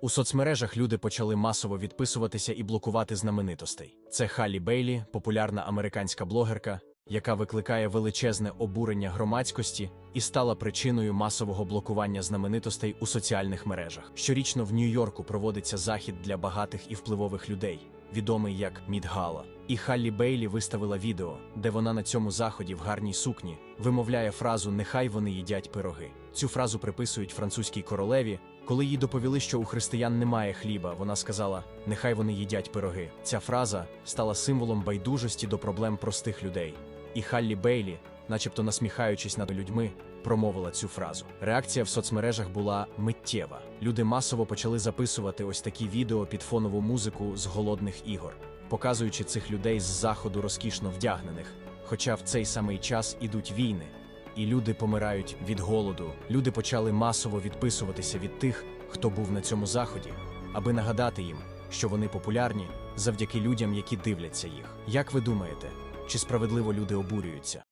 У соцмережах люди почали масово відписуватися і блокувати знаменитостей. Це Халі Бейлі, популярна американська блогерка, яка викликає величезне обурення громадськості і стала причиною масового блокування знаменитостей у соціальних мережах. Щорічно в Нью-Йорку проводиться захід для багатих і впливових людей, відомий як Мідгала. І Халлі Бейлі виставила відео, де вона на цьому заході в гарній сукні вимовляє фразу Нехай вони їдять пироги. Цю фразу приписують французькій королеві. Коли їй доповіли, що у християн немає хліба, вона сказала: Нехай вони їдять пироги. Ця фраза стала символом байдужості до проблем простих людей. І Халлі Бейлі, начебто насміхаючись над людьми, промовила цю фразу. Реакція в соцмережах була миттєва. Люди масово почали записувати ось такі відео під фонову музику з голодних ігор, показуючи цих людей з заходу розкішно вдягнених. Хоча в цей самий час ідуть війни, і люди помирають від голоду. Люди почали масово відписуватися від тих, хто був на цьому заході, аби нагадати їм, що вони популярні завдяки людям, які дивляться їх. Як ви думаєте, чи справедливо люди обурюються?